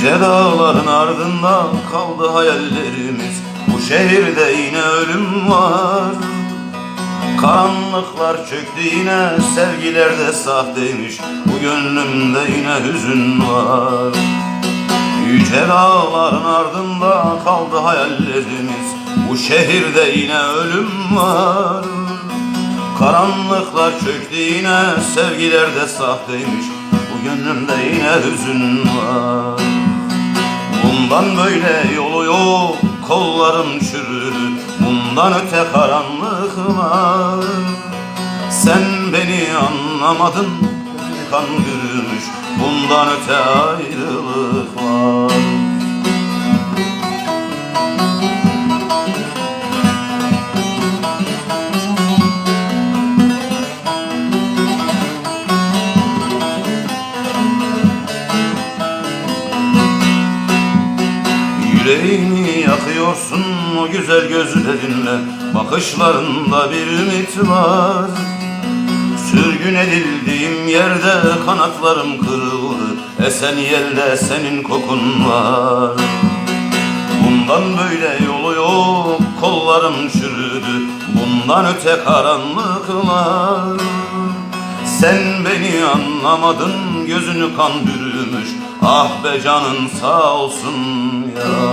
Yüce dağların ardında kaldı hayallerimiz. Bu şehirde yine ölüm var. Karanlıklar çöktü yine sevgiler de sahteymiş. Bu gönlümde yine hüzün var. Yüce dağların ardında kaldı hayallerimiz. Bu şehirde yine ölüm var. Karanlıklar çöktü yine sevgiler de sahteymiş. Bu gönlümde yine hüzün var Bundan böyle yolu yok kollarım çürüdü Bundan öte karanlık var. Sen beni anlamadın kan bürümüş Bundan öte ayrılık var Yüreğimi yakıyorsun o güzel gözlerinle Bakışlarında bir ümit var. Sürgün edildiğim yerde kanatlarım kırıldı Esen yelde senin kokun var. Bundan böyle yolu yok kollarım çürüdü Bundan öte karanlıklar. Sen beni anlamadın gözünü kan bürümüş Ah be canın sağ olsun ya